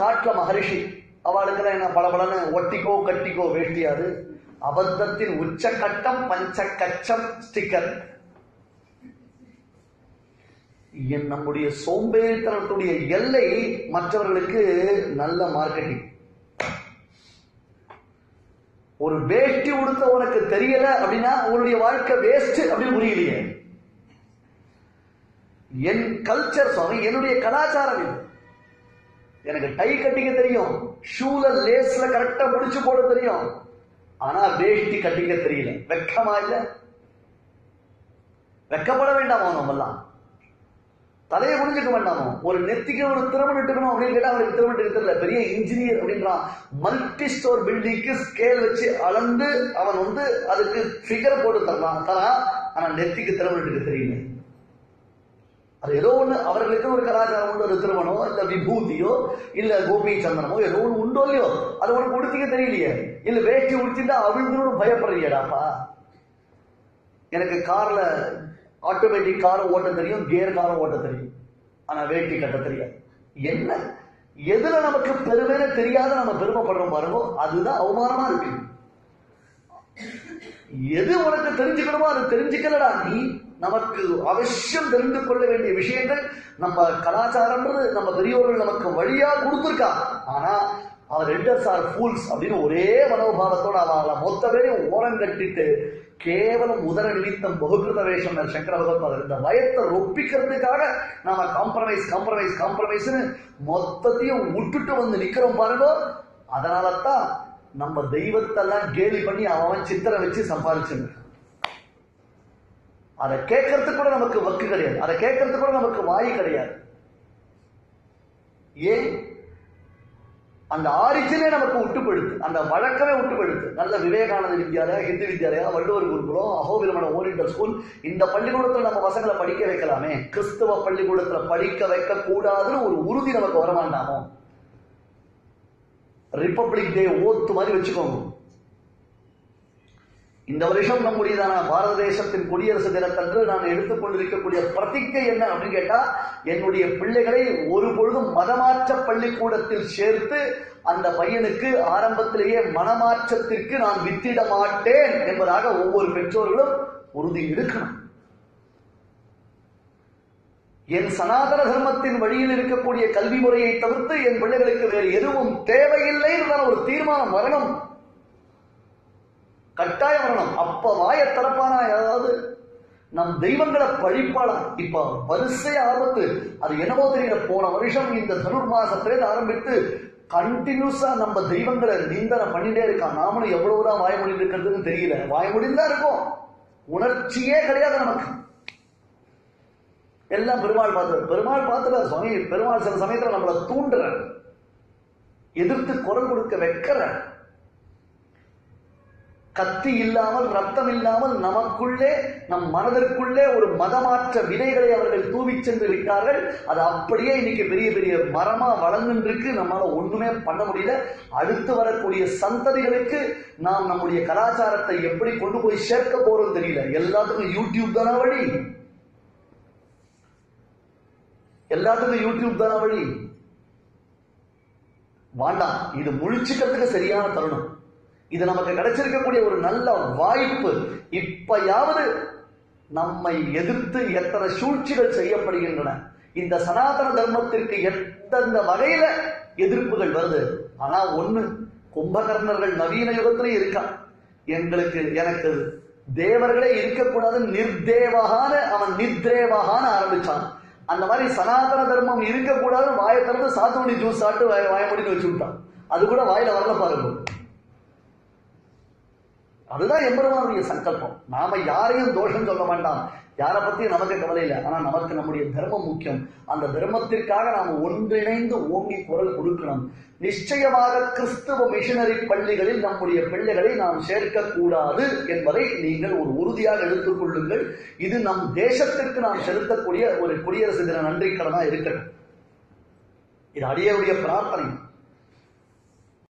காட்டுல மகரிஷி. அவளுக்கெல்லாம் என்ன பளபளன்னு ஒட்டிக்கோ கட்டிக்கோ வேட்டியாது அபத்தத்தின் உச்சக்கட்டம் பஞ்ச கச்சம் ஸ்டிக்கர் என் நம்முடைய சோம்பேறித்தனத்துடைய எல்லை மற்றவர்களுக்கு நல்ல மார்க்கெட்டிங் ஒரு வேஷ்டி உடுத்த உனக்கு தெரியல அப்படின்னா உன்னுடைய வாழ்க்கை வேஸ்ட் அப்படின்னு புரியலையே. என் கல்ச்சர் சுவாமி என்னுடைய கலாச்சாரம் இது. எனக்கு டை கட்டிக்க தெரியும். ஷூல லேஸ்ல கரெக்டா முடிச்சு போட தெரியும். ஆனா வேஷ்டி கட்டிக்க தெரியல. வெக்கமா இல்ல? வெக்கப்பட வேண்டாமோ நம்மெல்லாம்? தலையை குடிஞ்சுக்க வேண்டாமோ? ஒரு நெத்திக்கு ஒரு திருமணம் இட்டுக்கணும் அப்படின்னு கேட்டா அவருக்கு திருமணம் எடுக்க தெரியல. பெரிய இன்ஜினியர் அப்படின்றான் மல்டி ஸ்டோர் பில்டிங்க்கு ஸ்கேல் வச்சு அளந்து அவன் வந்து அதுக்கு ஃபிகர் போட்டு தரலாம். தரான் ஆனா நெத்திக்கு திறமன் எடுக்க தெரியல. அது ஏதோ ஒண்ணு அவர்களுக்கு ஒரு கலாச்சாரம் உண்டு ஒரு திருமணமோ இல்ல விபூதியோ இல்ல கோபி சந்தனமோ ஏதோ ஒண்ணு உண்டோ இல்லையோ அது உனக்கு உடுத்திக்க தெரியலையே. இல்ல வேட்டி உடுத்திட்டா அவிழ்ந்துடும் பயப்படுறியடாப்பா. எனக்கு கார்ல ஆட்டோமேட்டிக் காரும் ஓட்ட தெரியும் கியர் காரும் ஓட்ட தெரியும். ஆனா வேட்டி கட்ட தெரியாது. என்ன? எதுல நமக்கு பெருமைன்னு தெரியாத நம்ம பெருமைப்படுறோம் பாருங்க அதுதான் அவமானமா இருக்கு. எது உனக்கு தெரிஞ்சுக்கணுமோ அது தெரிஞ்சுக்கலடா நீ. நமக்கு அவசியம் தெரிந்து கொள்ள வேண்டிய விஷயங்கள் நம்ம கலாச்சாரம்ன்றது நம்ம பெரியோர்கள் நமக்கு வழியா கொடுத்துருக்கா. ஆனா அவர் எல்டர்ஸ் ஆர் ஃபூல்ஸ் அப்படின்னு ஒரே மனோபாவத்தோட அவங்கள மொத்த பேரையும் ஓரம் கட்டிட்டு கேவலம் உதர நிமித்தம் பகுகிருத வேஷம் சங்கர பகவத்பாதர் இந்த பயத்தை ரொப்பிக்கிறதுக்காக நாம காம்ப்ரமைஸ் காம்ப்ரமைஸ் காம்ப்ரமைஸ்னு மொத்தத்தையும் விட்டுட்டு வந்து நிக்கிறோம் பாருங்க. அதனால தான் நம்ம தெய்வத்தெல்லாம் கேலி பண்ணி அவன் சித்திரை வச்சு சம்பாதிச்சிருக்கான் அதை கேட்கறதுக்கு கூட நமக்கு வக்கு கிடையாது. அதை கேட்கறதுக்கு கூட நமக்கு வாய் கிடையாது. ஏன்? அந்த ஆரிஜினே நமக்கு விட்டுப்படுத்து அந்த வழக்கமே விட்டுப்படுத்து நல்ல விவேகானந்த வித்யாலயா ஹிந்து வித்யாலயா வள்ளுவர் குருகுலம் அகோபிரமண ஓரியண்டல் ஸ்கூல் இந்த பள்ளிக்கூடத்தில் நம்ம பசங்களை படிக்க வைக்கலாமே? கிறிஸ்தவ பள்ளிக்கூடத்தில் படிக்க வைக்க கூடாதுன்னு ஒரு உறுதி நமக்கு வரமாட்டாமோ ரிப்பப்ளிக் டே ஓத்து மாதிரி வச்சுக்கோங்க. இந்த வருஷம் நம்முடையதான பாரத தேசத்தின் குடியரசு தினத்தன்று நான் எடுத்துக்கொண்டிருக்கக்கூடிய பிரதிக்கை என்ன அப்படின்னு கேட்டா என்னுடைய பிள்ளைகளை ஒரு பொழுதும் மதமாற்ற பள்ளிக்கூடத்தில் சேர்த்து அந்த பையனுக்கு ஆரம்பத்திலேயே மனமாற்றத்திற்கு நான் வித்திட மாட்டேன் என்பதாக ஒவ்வொரு பெற்றோர்களும் உறுதி எடுக்கணும் என் சனாதன தர்மத்தின் வழியில் இருக்கக்கூடிய கல்வி முறையை தவிர்த்து என் பிள்ளைகளுக்கு வேறு எதுவும் தேவையில்லை ஒரு தீர்மானம் வரணும். கட்டாயம் வரணும் அப்ப வாய திறப்பானா ஏதாவது நம் தெய்வங்களை பழிப்பாளா? இப்ப வரிசை ஆபத்து. அது என்னவோ தெரியல. போன வருஷம் இந்த தனுர் மாசத்திலே ஆரம்பித்து கண்டினியூஸா நம்ம தெய்வங்களை நிந்தனை பண்ணிட்டே இருக்கான் நாமளும் எவ்வளவுதான் வாய முடிந்து இருக்கிறதுன்னு தெரியல. வாய முடிந்தா இருக்கும். உணர்ச்சியே கிடையாது நமக்கு. எல்லாம் பெருமாள் பார்த்து பெருமாள் பார்த்துட சுவாமி. பெருமாள் சில சமயத்துல நம்மளை தூண்டுற எதிர்த்து குரல் கொடுக்க வைக்கிற கத்தி இல்லாமல் ரத்தம் இல்லாமல் நமக்குள்ளே நம் மனதிற்குள்ளே ஒரு மதமாற்ற விதைகளை அவர்கள் தூவி சென்று விட்டார்கள். அது அப்படியே இன்னைக்கு பெரிய பெரிய மரமா வளர்ந்துருக்கு நம்மளால ஒண்ணுமே பண்ண முடியல. அடுத்து வரக்கூடிய சந்ததிகளுக்கு நாம் நம்முடைய கலாச்சாரத்தை எப்படி கொண்டு போய் சேர்க்க போறது தெரியல. எல்லாத்துக்கும் யூடியூப் தானே வழி? எல்லாத்துக்கும் யூடியூப் தானே வழி? வாண்டாம். இது முழிச்சுக்கிறதுக்கு சரியான தருணம். இது நமக்கு கிடைச்சிருக்கக்கூடிய ஒரு நல்ல வாய்ப்பு. இப்பயாவது நம்மை எதிர்த்து எத்தனை சூழ்ச்சிகள் செய்யப்படுகின்றன. இந்த சனாதன தர்மத்திற்கு எந்தெந்த வகையில எதிர்ப்புகள் வருது? ஆனா ஒண்ணு கும்பகர்ணர்கள் நவீன யுகத்திலே இருக்கான் எங்களுக்கு எனக்கு தேவர்களே இருக்கக்கூடாது நிர்தேவகான அவன் நிர்தேவகான ஆரம்பிச்சான். அந்த மாதிரி சனாதன தர்மம் இருக்கக்கூடாது வாயை திறந்து சாத்துமணி ஜூஸ் சாப்பிட்டு வாய முடிஞ்சு வச்சு விட்டான். அது கூட வாயில வரல பாருங்க. அதுதான் எம்பெருமானுடைய சங்கல்பம். நாம யாரையும் தோஷம் சொல்ல வேண்டாம். யாரை பத்தியும் நமக்கு கவலை இல்லை. ஆனா நமக்கு நம்முடைய தர்மம் முக்கியம். அந்த தர்மத்திற்காக நாம் ஒன்றிணைந்து ஓங்கி குரல் கொடுக்கணும். நிச்சயமாக கிறிஸ்துவ மிஷினரி பள்ளிகளில் நம்முடைய பிள்ளைகளை நாம் சேர்க்க கூடாது என்பதை நீங்கள் ஒரு உறுதியாக எடுத்துக்கொள்ளுங்கள் இது நம் தேசத்திற்கு நாம் செலுத்தக்கூடிய ஒரு குடியரசு தின நன்றிக்கடனா இருக்கட்டும். இது அடியருடைய பிரார்த்தனை.